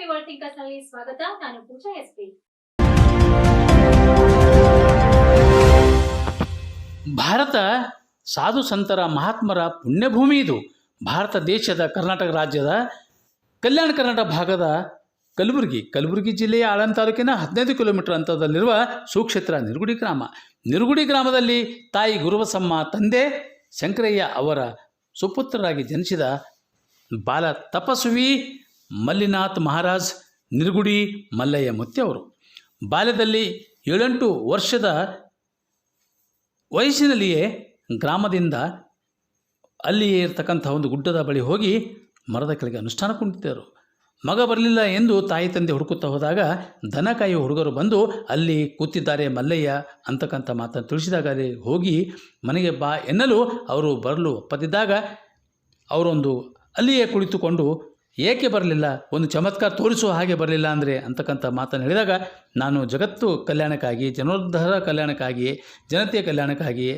ಸ್ವಾಗತ. ನಾನು ಪೂಜಾ S P. Bharat ಸಾಧು ಸಂತರ ಮಹಾತ್ಮರ ಪುಣ್ಯಭೂಮಿ ಇದು. ಭಾರತ ದೇಶದ ಕರ್ನಾಟಕ ರಾಜ್ಯದ ಕಲ್ಯಾಣ ಕರ್ನಾಟಕ ಭಾಗದ ಕಲಬುರಗಿ ಕಲಬುರಗಿ ಜಿಲ್ಲೆಯ ಆಳಂದ ತಾಲೂಕಿನ ಹದಿನೈದು ಕಿಲೋಮೀಟರ್ ಅಂತರದಲ್ಲಿರುವ ಸುಕ್ಷೇತ್ರ ನಿರ್ಗುಡಿ ಗ್ರಾಮ. ನಿರ್ಗುಡಿ ಗ್ರಾಮದಲ್ಲಿ ತಾಯಿ ಗುರುವಸಮ್ಮ ತಂದೆ ಶಂಕರಯ್ಯ ಅವರ ಸುಪುತ್ರರಾಗಿ ಜನಿಸಿದ ಬಾಲ ತಪಸ್ವಿ ಮಲ್ಲಿನಾಥ್ ಮಹಾರಾಜ್, ನಿರ್ಗುಡಿ ಮಲ್ಲಯ್ಯ ಮುತ್ತಿ ಅವರು. ಬಾಲ್ಯದಲ್ಲಿ ಏಳೆಂಟು ವರ್ಷದ ವಯಸ್ಸಿನಲ್ಲಿಯೇ ಗ್ರಾಮದಿಂದ ಅಲ್ಲಿಯೇ ಇರತಕ್ಕಂಥ ಒಂದು ಗುಡ್ಡದ ಬಳಿ ಹೋಗಿ ಮರದ ಕೆಳಗೆ ಅನುಷ್ಠಾನ ಕುಂತಿದ್ದರು ಮಗ ಬರಲಿಲ್ಲ ಎಂದು ತಾಯಿ ತಂದೆ ಹುಡುಕುತ್ತಾ ಹೋದಾಗ ದನ ಹುಡುಗರು ಬಂದು ಅಲ್ಲಿ ಕೂತಿದ್ದಾರೆ ಮಲ್ಲಯ್ಯ ಅಂತಕ್ಕಂಥ ಮಾತನ್ನು ತಿಳಿಸಿದಾಗ ಅಲ್ಲಿ ಹೋಗಿ ಮನೆಗೆ ಬಾ ಎನ್ನಲು ಅವರು ಬರಲು ಒಪ್ಪದಿದ್ದಾಗ ಅವರೊಂದು ಅಲ್ಲಿಯೇ ಕುಳಿತುಕೊಂಡು ಏಕೆ ಬರಲಿಲ್ಲ? ಒಂದು ಚಮತ್ಕಾರ ತೋರಿಸುವ ಹಾಗೆ ಬರಲಿಲ್ಲ ಅಂದರೆ ಅಂತಕ್ಕಂಥ ಮಾತನ್ನು ಹೇಳಿದಾಗ, ನಾನು ಜಗತ್ತು ಕಲ್ಯಾಣಕ್ಕಾಗಿ ಜನೋದ್ಧಾರ ಕಲ್ಯಾಣಕ್ಕಾಗಿ ಜನತೆಯ ಕಲ್ಯಾಣಕ್ಕಾಗಿ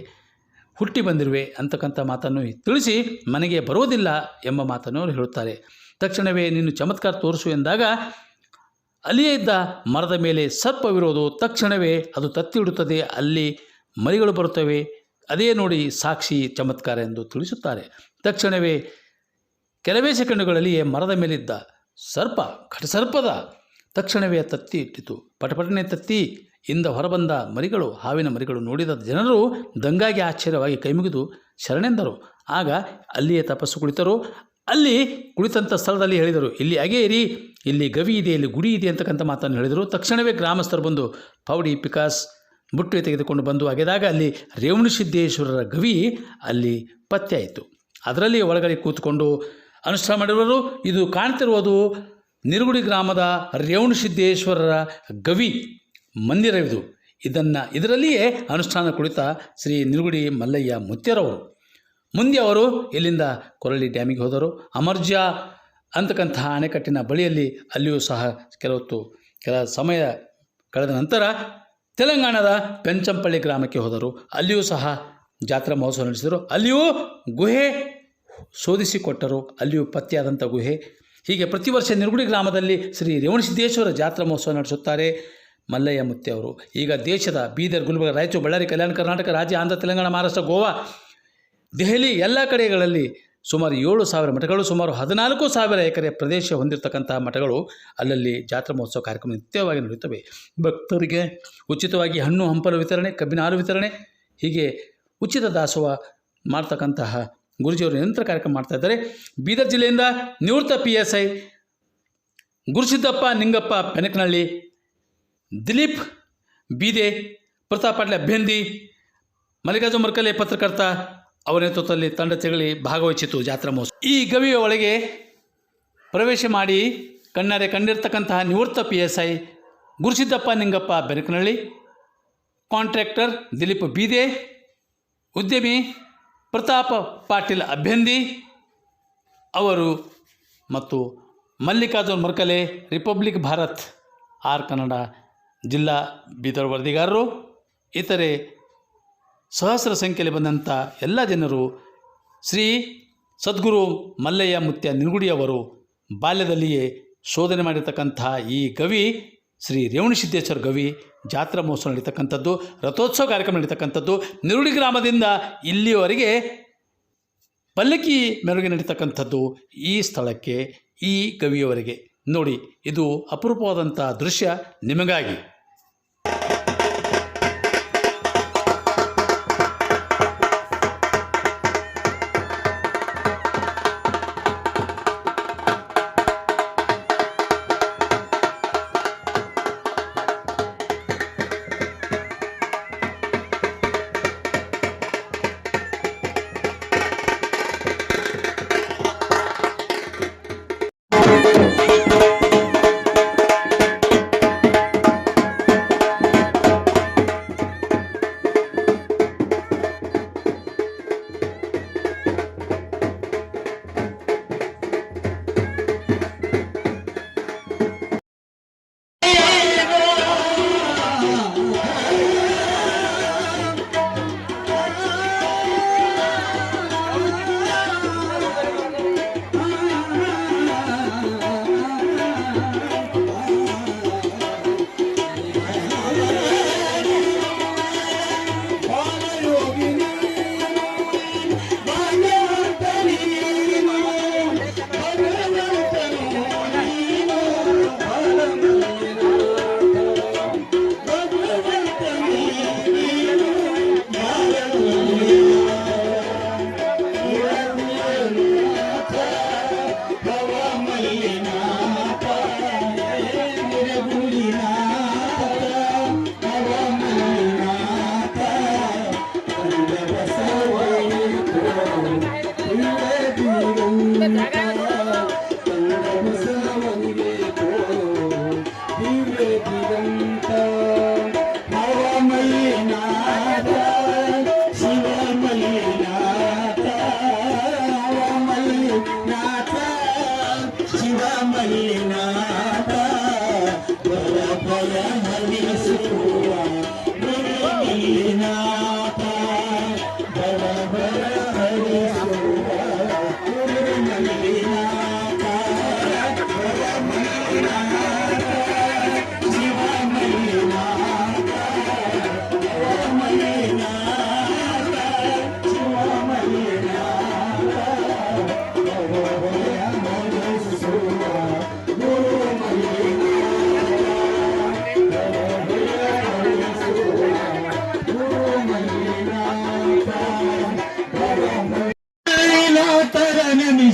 ಹುಟ್ಟಿ ಬಂದಿರುವೆ ಅಂತಕ್ಕಂಥ ಮಾತನ್ನು ತಿಳಿಸಿ ಮನೆಗೆ ಬರೋದಿಲ್ಲ ಎಂಬ ಮಾತನ್ನು ಅವರು ಹೇಳುತ್ತಾರೆ. ತಕ್ಷಣವೇ ನೀನು ಚಮತ್ಕಾರ ತೋರಿಸು ಎಂದಾಗ, ಅಲ್ಲಿಯೇ ಇದ್ದ ಮರದ ಮೇಲೆ ಸರ್ಪವಿರೋದು ತಕ್ಷಣವೇ ಅದು ತತ್ತಿಡುತ್ತದೆ ಅಲ್ಲಿ ಮರಿಗಳು ಬರುತ್ತವೆ. ಅದೇ ನೋಡಿ ಸಾಕ್ಷಿ ಚಮತ್ಕಾರ ಎಂದು ತಿಳಿಸುತ್ತಾರೆ. ತಕ್ಷಣವೇ ಕೆಲವೇ ಸೆಕೆಂಡುಗಳಲ್ಲಿಯೇ ಮರದ ಮೇಲಿದ್ದ ಸರ್ಪ, ಘಟಸರ್ಪದ ತಕ್ಷಣವೇ ತತ್ತಿ ಇಟ್ಟಿತು. ಪಟಪಟನೆ ತತ್ತಿ ಇಂದ ಹೊರಬಂದ ಮರಿಗಳು, ಹಾವಿನ ಮರಿಗಳು ನೋಡಿದ ಜನರು ದಂಗಾಗಿ ಆಶ್ಚರ್ಯವಾಗಿ ಕೈಮುಗಿದು ಶರಣೆಂದರು. ಆಗ ಅಲ್ಲಿಯೇ ತಪಸ್ಸು ಕುಳಿತರು. ಅಲ್ಲಿ ಕುಳಿತಂಥ ಸ್ಥಳದಲ್ಲಿ ಹೇಳಿದರು, ಇಲ್ಲಿ ಅಗೇರಿ ಇಲ್ಲಿ ಗವಿ ಇದೆ, ಇಲ್ಲಿ ಗುಡಿ ಇದೆ ಅಂತಕ್ಕಂಥ ಮಾತನ್ನು ಹೇಳಿದರು. ತಕ್ಷಣವೇ ಗ್ರಾಮಸ್ಥರು ಬಂದು, ಪೌಡಿ, ಪಿಕಾಸ್ ಬುಟ್ಟಿ ತೆಗೆದುಕೊಂಡು ಬಂದು ಅಗೆದಾಗ ಅಲ್ಲಿ ರೇವಣಸಿದ್ದೇಶ್ವರರ ಗವಿ ಅಲ್ಲಿ ಪತ್ತೆಯಾಯಿತು. ಅದರಲ್ಲಿ ಒಳಗಡೆ ಕೂತ್ಕೊಂಡು ಅನುಷ್ಠಾನ ಮಾಡಿರೋರು ಇದು ಕಾಣ್ತಿರುವುದು ನಿರುಗುಡಿ ಗ್ರಾಮದ ರೇವಣಸಿದ್ದೇಶ್ವರರ ಗವಿ ಮಂದಿರವಿದು. ಇದನ್ನು ಇದರಲ್ಲಿಯೇ ಅನುಷ್ಠಾನ ಕುಳಿತ ಶ್ರೀ ನಿರುಗುಡಿ ಮಲ್ಲಯ್ಯ ಮುತ್ಯರವರು ಮುಂದೆ ಅವರು ಇಲ್ಲಿಂದ ಕೊರಳಿ ಡ್ಯಾಮಿಗೆ ಹೋದರು. ಅಮರ್ಜ ಅಂತಕ್ಕಂತಹ ಅಣೆಕಟ್ಟಿನ ಬಳಿಯಲ್ಲಿ ಅಲ್ಲಿಯೂ ಸಹ ಕೆಲವತ್ತು ಕೆಲ ಸಮಯ ಕಳೆದ ನಂತರ ತೆಲಂಗಾಣದ ಪೆಂಚಂಪಳ್ಳಿ ಗ್ರಾಮಕ್ಕೆ ಹೋದರು. ಅಲ್ಲಿಯೂ ಸಹ ಜಾತ್ರಾ ಮಹೋತ್ಸವ ನಡೆಸಿದರು. ಅಲ್ಲಿಯೂ ಗುಹೆ ಶೋಧಿಸಿಕೊಟ್ಟರು ಅಲ್ಲಿಯೂ ಪತ್ತೆಯಾದಂಥ ಗುಹೆ. ಹೀಗೆ ಪ್ರತಿ ವರ್ಷ ನಿರ್ಗುಡಿ ಗ್ರಾಮದಲ್ಲಿ ಶ್ರೀ ರೇವಣಸಿದ್ದೇಶ್ವರ ಜಾತ್ರಾ ಮಹೋತ್ಸವ ನಡೆಸುತ್ತಾರೆ ಮಲ್ಲಯ್ಯ ಮುತ್ತೆ ಅವರು. ಈಗ ದೇಶದ ಬೀದರ್, ಗುಲ್ಬರ್ಗ, ರಾಯಚೂರು, ಬಳ್ಳಾರಿ, ಕಲ್ಯಾಣ ಕರ್ನಾಟಕ, ರಾಜ್ಯ ಆಂಧ್ರ, ತೆಲಂಗಾಣ, ಮಹಾರಾಷ್ಟ್ರ, ಗೋವಾ, ದೆಹಲಿ ಎಲ್ಲ ಕಡೆಗಳಲ್ಲಿ ಸುಮಾರು ಏಳು ಸಾವಿರ ಮಠಗಳು, ಸುಮಾರು ಹದಿನಾಲ್ಕು ಸಾವಿರ ಎಕರೆ ಪ್ರದೇಶ ಹೊಂದಿರತಕ್ಕಂತಹ ಮಠಗಳು ಅಲ್ಲಲ್ಲಿ ಜಾತ್ರಾ ಮಹೋತ್ಸವ ಕಾರ್ಯಕ್ರಮ ನಿತ್ಯವಾಗಿ ನಡೆಯುತ್ತವೆ. ಭಕ್ತರಿಗೆ ಉಚಿತವಾಗಿ ಹಣ್ಣು, ಹಂಪಲು ವಿತರಣೆ, ಕಬ್ಬಿನ ಹಾಲು ವಿತರಣೆ, ಹೀಗೆ ಉಚಿತ ದಾಸೋಹ ಮಾಡ್ತಕ್ಕಂತಹ ಗುರುಜಿಯವರು ನಿರಂತರ ಕಾರ್ಯಕ್ರಮ ಮಾಡ್ತಾ ಇದ್ದಾರೆ. ಬೀದರ್ ಜಿಲ್ಲೆಯಿಂದ ನಿವೃತ್ತ P S I Gurusiddappa Ningappa Penakanahalli, Dilip Bide, Pratap Patle Abhyandi, Mallikarjuna Markale ಪತ್ರಕರ್ತ, ಅವರ ನೇತೃತ್ವದಲ್ಲಿ ತಂಡ ತೆಗಳಿ ಭಾಗವಹಿಸಿತು ಜಾತ್ರಾ ಮಹೋತ್ಸವ. ಈ ಗವಿಯ ಒಳಗೆ ಪ್ರವೇಶ ಮಾಡಿ ಕಣ್ಣಾರೆ ಕಂಡಿರ್ತಕ್ಕಂತಹ ನಿವೃತ್ತ P S I Gurusiddappa Ningappa Benakanahalli, contractor Dilip Bide, ಉದ್ಯಮಿ ಪ್ರತಾಪ ಪಾಟೀಲ್ ಅಭ್ಯಂದಿ ಅವರು ಮತ್ತು ಮಲ್ಲಿಕಾರ್ಜುನ್ ಮರ್ಕಲೆ, ರಿಪಬ್ಲಿಕ್ ಭಾರತ್, ಆರ್ ಕನ್ನಡ ಜಿಲ್ಲಾ ಬೀದರ್ ವರದಿಗಾರರು, ಇತರೆ ಸಹಸ್ರ ಸಂಖ್ಯೆಯಲ್ಲಿ ಬಂದಂಥ ಎಲ್ಲ ಜನರು ಶ್ರೀ ಸದ್ಗುರು ಮಲ್ಲಯ್ಯ ಮುತ್ಯ ನಿರುಗುಡಿಯವರು ಬಾಲ್ಯದಲ್ಲಿಯೇ ಶೋಧನೆ ಮಾಡಿರ್ತಕ್ಕಂಥ ಈ ಗವಿ ಶ್ರೀ ರೇವಣಸಿದ್ದೇಶ್ವರ ಗವಿ ಜಾತ್ರಾ ಮಹೋತ್ಸವ ನಡೀತಕ್ಕಂಥದ್ದು, ರಥೋತ್ಸವ ಕಾರ್ಯಕ್ರಮ ನಡೀತಕ್ಕಂಥದ್ದು, ನಿರುಳಿ ಗ್ರಾಮದಿಂದ ಇಲ್ಲಿಯವರೆಗೆ ಪಲ್ಲಕ್ಕಿ ಮೆರವಣಿಗೆ ನಡೀತಕ್ಕಂಥದ್ದು ಈ ಸ್ಥಳಕ್ಕೆ, ಈ ಗವಿಯವರೆಗೆ. ನೋಡಿ, ಇದು ಅಪರೂಪವಾದಂಥ ದೃಶ್ಯ ನಿಮಗಾಗಿ.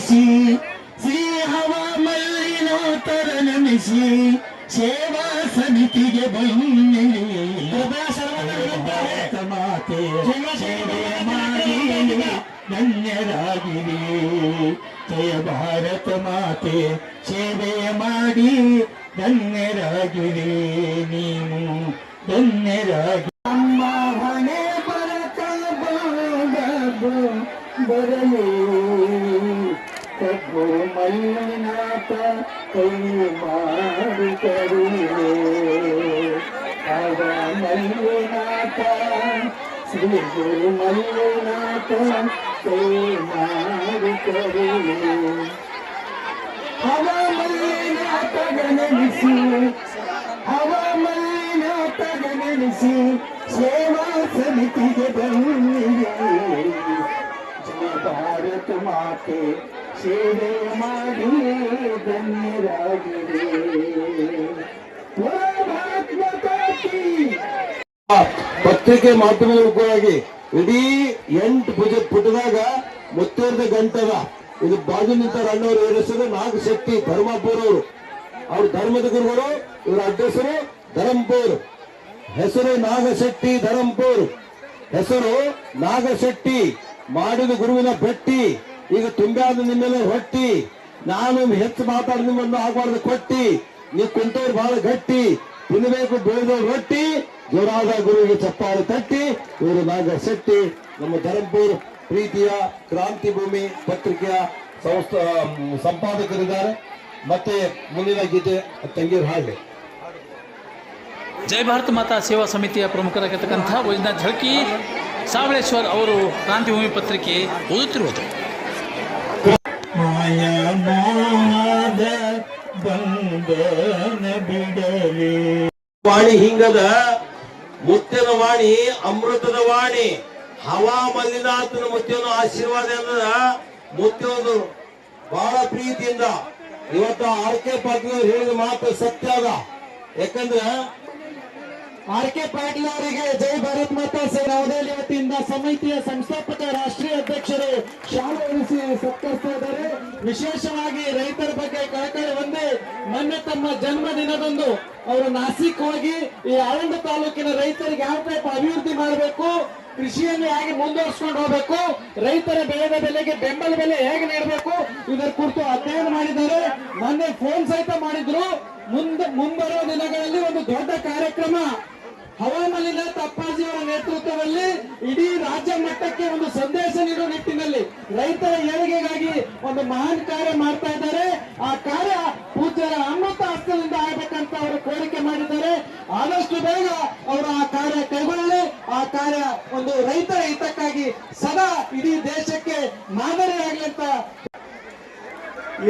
ನಮಿಸಿ ಶ್ರೀ ಮಲ್ಲಿನ ಮಲ್ಲಿನೋತರ ನಮಿಸಿ ಸೇವಾ ಸಮಿತಿಗೆ ಮಾತೆ ಸೇವೆ ಮಾಡಿ ಧನ್ಯರಾಗಿರಿ. ಜಯ ಭಾರತ ಮಾತೆ ಸೇವೆ ಮಾಡಿ ಧನ್ಯರಾಗಿರಿ. ನೀನು ಧನ್ಯರಾಗಿ ಕರುಣೆ ಅವ ಮಲ್ಲಿನಾಥ ಶ್ರೀ ಗುರು ಮಲ್ಲಿನಾಥ ಕೈ ಮಾಡಿ ಕರುಣೆ ಹವ ಮಲ್ಲಿನಾಥ ಗಣನಿಸಿ ಹವ ಮಲ್ಲಿನಾಥ ಗಣನಿಸಿ ಸೇವಾ ಸಮಿತಿಗೆ ಬನ್ನಿರಿ. ಜಯ ಭಾರತ ಮಾತೆ. ಸೇವೆ ಮಾಡಿ ಪತ್ರಿಕೆ ಮಾಧ್ಯಮದ ಮುಖವಾಗಿ ಇಡೀ ಎಂಟು ಭುಜ ಪುಟದಾಗ ಮುತ್ತೇರ್ದ ಗಂಟದ ಇದು ಬಾಜು ನಿಂತ ಅಣ್ಣವರು ಹೆಸರು ನಾಗಶೆಟ್ಟಿ ಧರ್ಮಪುರ ಅವರು. ಅವ್ರ ಧರ್ಮದ ಗುರುಗಳು, ಇವರ ಅಡ್ರೆಸರು ಧರಂಪುರ್. ಹೆಸರು ನಾಗಶೆಟ್ಟಿ ಧರಂಪುರ್. ಹೆಸರು ನಾಗಶೆಟ್ಟಿ ಮಾಡಿದ ಗುರುವಿನ ಭೆಟ್ಟಿ ಈಗ ತುಂಬ್ಯಾದ ನಿಮ್ಮೆಲ್ಲ ಹೊಟ್ಟಿ. ನಾನು ಹೆಚ್ಚು ಮಾತಾಡ ನಿಮ್ಮನ್ನು ಆಗಬಾರ್ದು ಕೊಟ್ಟಿ. ನೀವು ಕುಂತವ್ರು ಬಹಳ ಗಟ್ಟಿ. ತಿನ್ನಬೇಕು ಬೆಳೆದವ್ರು ರೊಟ್ಟಿ. ಜೋರಾದ ಗುರುವಿಗೆ ಚಪ್ಪಾಳೆ ತಟ್ಟಿ. ಇವರು ನಾಗ ಶೆಟ್ಟಿ. ನಮ್ಮ ಧರಂಪುರ್ ಪ್ರೀತಿಯ ಕ್ರಾಂತಿ ಭೂಮಿ ಪತ್ರಿಕೆಯ ಸಂಸ್ಥಾ ಸಂಪಾದಕರಿದ್ದಾರೆ. ಮತ್ತೆ ಮುಂದಿನ ಗೀತೆ ತಂಗೀರ್ ಹಾಗೆ ಜೈ ಭಾರತ ಮಾತಾ ಸೇವಾ ಸಮಿತಿಯ ಪ್ರಮುಖರಾಗಿರ್ತಕ್ಕಂಥ ವೈದ್ಯನಾಥ್ ಝಳಕಿ ಸಾವಳೇಶ್ವರ್ ಅವರು ಕ್ರಾಂತಿಭೂಮಿ ಪತ್ರಿಕೆ ಓದುತ್ತಿರುವುದು. ಮಾಯನಾದ ಬಂಧನ ಬಿಡಲಿ. ವಾಣಿ ಹಿಂಗದ? ಮುತ್ತಿನ ವಾಣಿ, ಅಮೃತದ ವಾಣಿ. ಹವಾ ಮಲ್ಲಿನಾಥನ ಮುತ್ತಿನ ಆಶೀರ್ವಾದ ಅಂದ್ರ ಮುತ್ತಿನದು ಬಹಳ ಪ್ರೀತಿಯಿಂದ. ಇವತ್ತು ಆರ್ ಕೆ ಹೇಳಿದ ಮಾತು ಸತ್ಯ ಅದ. ಯಾಕಂದ್ರ ಆರ್ ಕೆ ಪಾಟೀಲ್ ಅವರಿಗೆ ಜೈ ಭಾರತ್ ಮಾತಾ ನವದೆಹಲಿ ವತಿಯಿಂದ ಸಮಿತಿಯ ಸಂಸ್ಥಾಪಕ, ರಾಷ್ಟ್ರೀಯ ಅಧ್ಯಕ್ಷರು ಶಾಲೆ ಉಳಿಸಿ ಸತ್ಕರಿಸ್ತಾ ವಿಶೇಷವಾಗಿ ರೈತರ ಬಗ್ಗೆ ಕಳಕಳಿ ಒಂದೇ. ಮೊನ್ನೆ ತಮ್ಮ ಜನ್ಮ ದಿನದಂದು ಅವರು ನಾಸಿಕ್ ಹೋಗಿ ಈ ಆಳಂದ ತಾಲೂಕಿನ ರೈತರಿಗೆ ಯಾವ ಟೈಪ್ ಅಭಿವೃದ್ಧಿ ಮಾಡಬೇಕು, ಕೃಷಿಯನ್ನು ಹೇಗೆ ಮುಂದುವರಿಸ್ಕೊಂಡು ಹೋಗಬೇಕು, ರೈತರ ಬೆಳೆದ ಬೆಲೆಗೆ ಬೆಂಬಲ ಬೆಲೆ ಹೇಗೆ ನೀಡಬೇಕು, ಇದರ ಕುರಿತು ಅಧ್ಯಯನ ಮಾಡಿದ್ದಾರೆ. ಮೊನ್ನೆ ಫೋನ್ ಸಹಿತ ಮಾಡಿದ್ರು. ಮುಂದೆ ಮುಂಬರುವ ದಿನಗಳಲ್ಲಿ ಒಂದು ದೊಡ್ಡ ಕಾರ್ಯಕ್ರಮ. ಹವಾಮಲಿನಾಥ್ ಅಪ್ಪಾಜಿಯವರ ನೇತೃತ್ವದಲ್ಲಿ ಇಡೀ ರಾಜ್ಯ ಮಟ್ಟಕ್ಕೆ ಒಂದು ಸಂದೇಶ ನೀಡುವ ನಿಟ್ಟಿನಲ್ಲಿ ರೈತರ ಏಳಿಗೆಗಾಗಿ ಒಂದು ಮಹಾನ್ ಕಾರ್ಯ ಮಾಡ್ತಾ ಇದ್ದಾರೆ. ಆ ಕಾರ್ಯ ಪೂಜ್ಯರ ಅಮೃತ ಹಸ್ತದಿಂದ ಆಗ್ಬೇಕಂತ ಅವರು ಕೋರಿಕೆ ಮಾಡಿದ್ದಾರೆ. ಆದಷ್ಟು ಬೇಗ ಅವರು ಆ ಕಾರ್ಯ ಕೈಗೊಳ್ಳಲಿ. ಆ ಕಾರ್ಯ ಒಂದು ರೈತರ ಹಿತಕ್ಕಾಗಿ ಸದಾ ಇಡೀ ದೇಶಕ್ಕೆ ಮಾದರಿಯಾಗಲಿ ಅಂತ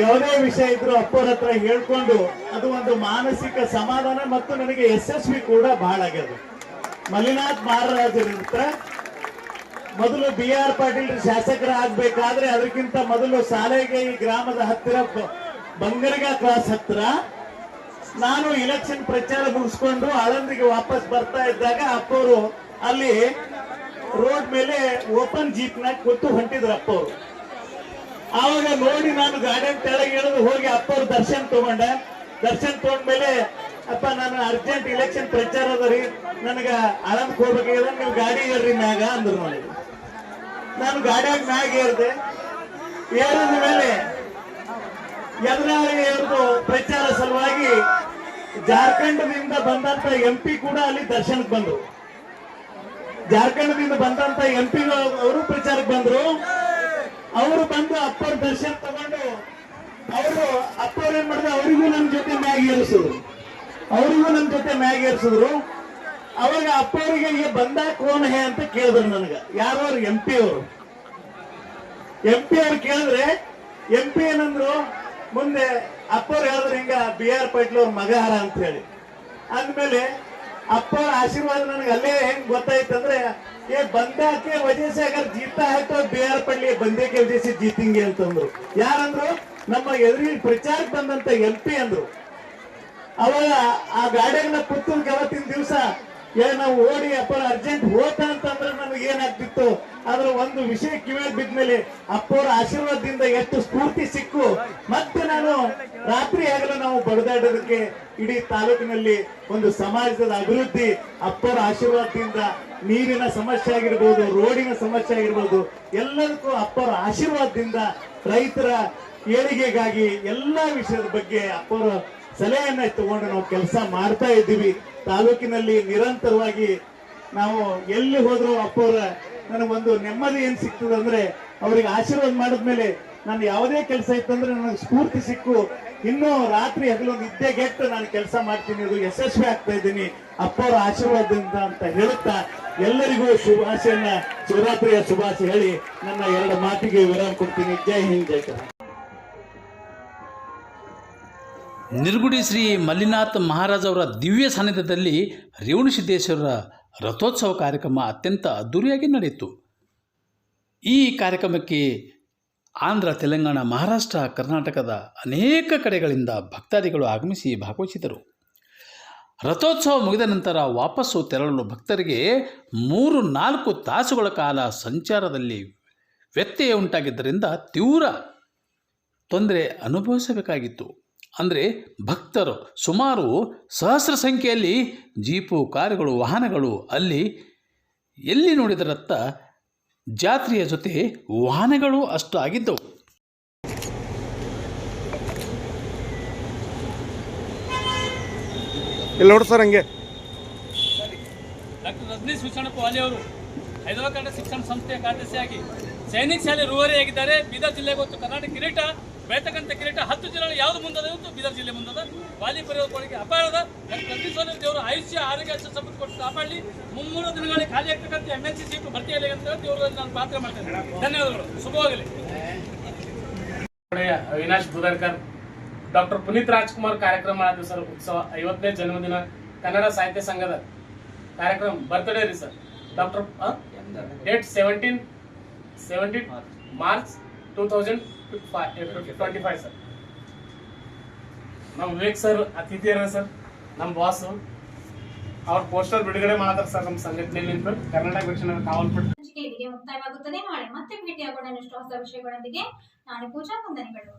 ಯಾವುದೇ ವಿಷಯ ಇದ್ರೂ ಅಪ್ಪರ ಹತ್ರ ಹೇಳ್ಕೊಂಡು ಅದು ಒಂದು ಮಾನಸಿಕ ಸಮಾಧಾನ ಮತ್ತು ನನಗೆ ಯಶಸ್ವಿ ಕೂಡ ಬಹಳ ಆಗ್ಯದ. ಮಲ್ಲಿನಾಥ್ ಮಹಾರಾಜರ ಹತ್ರ ಮೊದಲು ಬಿ ಆರ್ ಪಾಟೀಲ್ ಶಾಸಕರ ಆಗ್ಬೇಕಾದ್ರೆ ಅದಕ್ಕಿಂತ ಮೊದಲು ಸಾಲೆಗೆ ಈ ಗ್ರಾಮದ ಹತ್ತಿರ ಬಂಗರಗ ಕ್ರಾಸ್ ಹತ್ತಿರ ನಾನು ಇಲೆಕ್ಷನ್ ಪ್ರಚಾರ ಮುಗಿಸ್ಕೊಂಡು ಆಳಂದಿಗೆ ವಾಪಸ್ ಬರ್ತಾ ಇದ್ದಾಗ ಅಪ್ಪವರು ಅಲ್ಲಿ ರೋಡ್ ಮೇಲೆ ಓಪನ್ ಜೀಪ್ನಾಗ ಕೂತು ಹೊಂಟಿದ್ರು ಅಪ್ಪವರು. ಆವಾಗ ನೋಡಿ ನಾನು ಗಾರ್ಡನ್ ಕೆಳಗೆ ಇಳಿದು ಹೋಗಿ ಅಪ್ಪವ್ರ ದರ್ಶನ್ ತಗೊಂಡೆ. ದರ್ಶನ್ ತಗೊಂಡ್ಮೇಲೆ, ಅಪ್ಪ, ನಾನು ಅರ್ಜೆಂಟ್ ಇಲೆಕ್ಷನ್ ಪ್ರಚಾರ ಅದ ರೀ. ನನಗ ಆಳಂದಕ್ಕೆ ಹೋಗ್ಬೇಕಾಗಿದೆ ನೀವು ಗಾಡಿ ಏರ್ರಿ ಮ್ಯಾಗ ಅಂದ್ರು ನೋಡಿ. ನಾನು ಗಾಡಿಯಾಗ ಮ್ಯಾಗ ಏರ್ದೆ, ಏರಿದ ಮೇಲೆ ಎದುರಾಳಿ ಏರ್ದು ಪ್ರಚಾರ ಸಲುವಾಗಿ ಜಾರ್ಖಂಡ್ದಿಂದ ಬಂದಂತ ಎಂ ಪಿ ಕೂಡ ಅಲ್ಲಿ ದರ್ಶನಕ್ಕೆ ಬಂದ್ರು. ಜಾರ್ಖಂಡ್ದಿಂದ ಬಂದಂತ ಎಂ ಪಿ ಅವರು ಪ್ರಚಾರಕ್ಕೆ ಬಂದ್ರು. ಅವರು ಬಂದು ಅಪ್ಪರ ದರ್ಶನ ತಗೊಂಡು ಅವರು ಅಪ್ಪವ್ರು ಏನ್ ಮಾಡಿದ್ರು? ಅವರಿಗೂ ನನ್ನ ಜೊತೆ ಮ್ಯಾಗ್ ಏರಿಸಿದ್ರು. ಅವರಿಗೂ ನನ್ನ ಜೊತೆ ಮ್ಯಾಗ್ ಏರಿಸಿದ್ರು. ಅವಾಗ ಅಪ್ಪವರಿಗೆ ಬಂದ ಕೋನ್ ಹೇ ಅಂತ ಕೇಳಿದ್ರು ನನಗ. ಯಾರು ಎಂ ಪಿ ಅವರು. ಎಂ ಪಿ ಅವ್ರು ಕೇಳಿದ್ರೆ, ಎಂ ಪಿ ಏನಂದ್ರು, ಮುಂದೆ ಅಪ್ಪವ್ರು ಹೇಳಿದ್ರು ಹಿಂಗ ಬಿ ಆರ್ ಪಾಟೀಲ್ ಅವ್ರ ಮಗ ಹರ ಅಂತ ಹೇಳಿ. ಅಂದ್ಮೇಲೆ ಅಪ್ಪವ್ರ ಆಶೀರ್ವಾದ ನನಗೆ ಅಲ್ಲೇ ಹೆಂಗ್ ಗೊತ್ತಾಯ್ತಂದ್ರೆ ಏ बंदा के वजह से अगर जीता है तो बी आर पड़ली बंदे के वजह से ಯಾರಂದ್ರು? ನಮ್ಮ ಎದುರಿ ಪ್ರಚಾರಕ್ಕೆ ಬಂದಂತ ಎಂ ಪಿ ಅಂದ್ರು. ಅವಾಗ ಆ ಗಾಡಿಯನ್ನ ಪುತ್ತೂರ್ಗೆ ಅವತ್ತಿನ ದಿವಸ, ಏ, ನಾವು ಓಡಿ ಅಪ್ಪ ಅರ್ಜೆಂಟ್ ಹೋತ ಅಂತಂದ್ರೆ ನಮ್ಗೆ ಏನಾಗ್ತಿತ್ತು? ಅದ್ರ ಒಂದು ವಿಷಯ ಕಿವಿಯಲ್ಲಿ ಬಿದ್ಮೇಲೆ ಅಪ್ಪವರ ಆಶೀರ್ವಾದದಿಂದ ಎಷ್ಟು ಸ್ಫೂರ್ತಿ ಸಿಕ್ಕು. ಮತ್ತೆ ನಾನು ರಾತ್ರಿ ಆಗಲು ನಾವು ಬಡದಾಡೋದಕ್ಕೆ ಇಡೀ ತಾಲೂಕಿನಲ್ಲಿ ಒಂದು ಸಮಾಜದ ಅಭಿವೃದ್ಧಿ, ಅಪ್ಪರ ಆಶೀರ್ವಾದದಿಂದ ನೀರಿನ ಸಮಸ್ಯೆ ಆಗಿರ್ಬೋದು, ರೋಡಿನ ಸಮಸ್ಯೆ ಆಗಿರ್ಬೋದು, ಎಲ್ಲದಕ್ಕೂ ಅಪ್ಪರ ಆಶೀರ್ವಾದದಿಂದ ರೈತರ ಏಳಿಗೆಗಾಗಿ ಎಲ್ಲಾ ವಿಷಯದ ಬಗ್ಗೆ ಅಪ್ಪರ ಸಲಹೆಯನ್ನ ತಗೊಂಡು ನಾವು ಕೆಲಸ ಮಾಡ್ತಾ ಇದ್ದೀವಿ. ತಾಲೂಕಿನಲ್ಲಿ ನಿರಂತರವಾಗಿ ನಾವು ಎಲ್ಲಿ ಹೋದ್ರು ಅಪ್ಪವ್ರ ನನಗೊಂದು ನೆಮ್ಮದಿ ಏನು ಸಿಗ್ತದೆ ಅಂದ್ರೆ ಅವ್ರಿಗೆ ಆಶೀರ್ವಾದ ಮಾಡಿದ್ಮೇಲೆ ನಾನು ಯಾವುದೇ ಕೆಲಸ ಇತ್ತಂದ್ರೆ ನನಗೆ ಸ್ಫೂರ್ತಿ ಸಿಕ್ಕು. ಇನ್ನೂ ರಾತ್ರಿ ಹಗಲು ನಿದ್ದೆಗೆಟ್ಟು ನಾನು ಕೆಲಸ ಮಾಡ್ತೀನಿ, ಅದು ಯಶಸ್ವಿ ಆಗ್ತಾ ಇದ್ದೀನಿ. ಅಪ್ಪವರ ಆಶೀರ್ವಾದದಿಂದ ಅಂತ ಹೇಳುತ್ತಾ ಎಲ್ಲರಿಗೂ ಶುಭಾಶಯನ, ಶಿವರಾತ್ರಿಯ ಶುಭಾಶಯ ಹೇಳಿ ನನ್ನ ಎರಡು ಮಾತಿಗೆ ವಿರಾಮ ಕೊಡ್ತೀನಿ. ಜೈ ಹಿಂದ್, ಜೈ ನಿರ್ಗುಡಿ ಶ್ರೀ ಮಲ್ಲಿನಾಥ್ ಮಹಾರಾಜ್ ಅವರ ದಿವ್ಯ ಸಾನ್ನಿಧ್ಯದಲ್ಲಿ ರೇವಣಸಿದ್ದೇಶ್ವರರ ರಥೋತ್ಸವ ಕಾರ್ಯಕ್ರಮ ಅತ್ಯಂತ ಅದ್ಧೂರಿಯಾಗಿ ನಡೆಯಿತು. ಈ ಕಾರ್ಯಕ್ರಮಕ್ಕೆ ಆಂಧ್ರ, ತೆಲಂಗಾಣ, ಮಹಾರಾಷ್ಟ್ರ, ಕರ್ನಾಟಕದ ಅನೇಕ ಕಡೆಗಳಿಂದ ಭಕ್ತಾದಿಗಳು ಆಗಮಿಸಿ ಭಾಗವಹಿಸಿದರು. ರಥೋತ್ಸವ ಮುಗಿದ ನಂತರ ವಾಪಸ್ಸು ತೆರಳಲು ಭಕ್ತರಿಗೆ ಮೂರು, ನಾಲ್ಕು ತಾಸುಗಳ ಕಾಲ ಸಂಚಾರದಲ್ಲಿ ವ್ಯತ್ಯಯ ಉಂಟಾಗಿದ್ದರಿಂದ ತೀವ್ರ ತೊಂದರೆ ಅನುಭವಿಸಬೇಕಾಗಿತ್ತು. ಅಂದರೆ ಭಕ್ತರು ಸುಮಾರು ಸಹಸ್ರ ಸಂಖ್ಯೆಯಲ್ಲಿ ಜೀಪು ಕಾರುಗಳು ವಾಹನಗಳು ಅಲ್ಲಿ ಎಲ್ಲಿ ನೋಡಿದರತ್ತ ಜಾತ್ರೆಯ ಜೊತೆ ವಾಹನಗಳು ಅಷ್ಟು ಆಗಿದ್ದವು. ಇಲ್ಲಿ ನೋಡಿ ಸರ್ ಹಂಗೆ. ಡಾಕ್ಟರ್ ರಜನೀಶ್ ಭೂಷಣ ಪಾಲಿ ಅವರು ಹೈದರಾಬಾದ್ ಕನ್ನಡ ಶಿಕ್ಷಣ ಸಂಸ್ಥೆಯ ಕಾರ್ಯದರ್ಶಿಯಾಗಿ ಸೈನಿಕ ಶಾಲೆ ರೂವಾರಿಯಾಗಿದ್ದಾರೆ ಬೀದರ್ ಜಿಲ್ಲೆಗೆ ಗೊತ್ತು ಕರ್ನಾಟಕ ಕಿರೀಟ ಬೆಳ್ತಕ್ಕಂಥ ಕಿರೀಟ ಹತ್ತು ಜಿಲ್ಲೆಗಳು ಯಾವುದು ಮುಂದದ? ಇವತ್ತು ಬೀದರ್ ಜಿಲ್ಲೆ ಮುಂದದ. ವಾಲಿ ಪರಿವರ್ತನೆಗೆ ಅಪಾರದ ವಾಲಿ ದೇವರು ಆಯುಷ್ಯ ಆರೋಗ್ಯ ಸಂಪತ್ತು ಕೊಟ್ಟು ಕಾಪಾಡಲಿ. ಮುಮ್ಮೂರು ದಿನಗಳಲ್ಲಿ ಖಾಲಿ ಆಗ್ತಕ್ಕಂಥ ಎಂ ಎಸ್ ಸಿ ಸೀಟು ಭರ್ತಿಯಲ್ಲಿ ಅಂತ ಹೇಳಿ ದೇವರಲ್ಲಿ ನಾನು ಪಾತ್ರ ಮಾಡ್ತೇನೆ ಧನ್ಯವಾದಗಳು. ಶುಭವಾಗಲಿ. ಅವಿನಾಶ್ ಬುದರ್ಕರ್ ಡಾಕ್ಟರ್ ಪುನೀತ್ ರಾಜ್ಕುಮಾರ್ ಕಾರ್ಯಕ್ರಮ ಮಾಡಿದ್ವಿ ಸರ್ ಉತ್ಸವ ಐವತ್ತನೇ ಜನ್ಮದಿನ ಕನ್ನಡ ಸಾಹಿತ್ಯ ಸಂಘದ ಕಾರ್ಯಕ್ರಮ ಬರ್ತ್ಡೇ ರೀ sir. Doctor date seventeen seventeen March two thousand twenty five sir ನಮ್ಮ ವಿವೇಕ್ ಸರ್ ಅತಿಥಿಯರ ಸರ್ ನಮ್ಮ ಬಾಸು ಅವ್ರ ಪೋಸ್ಟರ್ ಬಿಡುಗಡೆ ಮಾಡ್ತಾರೆ ಸರ್ ನಮ್ಮ ಸಂಘಟನೆ ಕರ್ನಾಟಕ ವೀಕ್ಷಣೆ ಕಾವಲ್ಪಟ್ಟು ಇಲ್ಲಿಗೆ ಮುಕ್ತಾಯವಾಗುತ್ತದೆ. ನಾಳೆ ಮತ್ತೆ ಭೇಟಿಯಾಗೋಣ. ಇನ್ನಷ್ಟು ಹೊಸ ವಿಷಯಗಳೊಂದಿಗೆ ನಾನು ಪೂಜಾ ವಂದನೆಗಳು.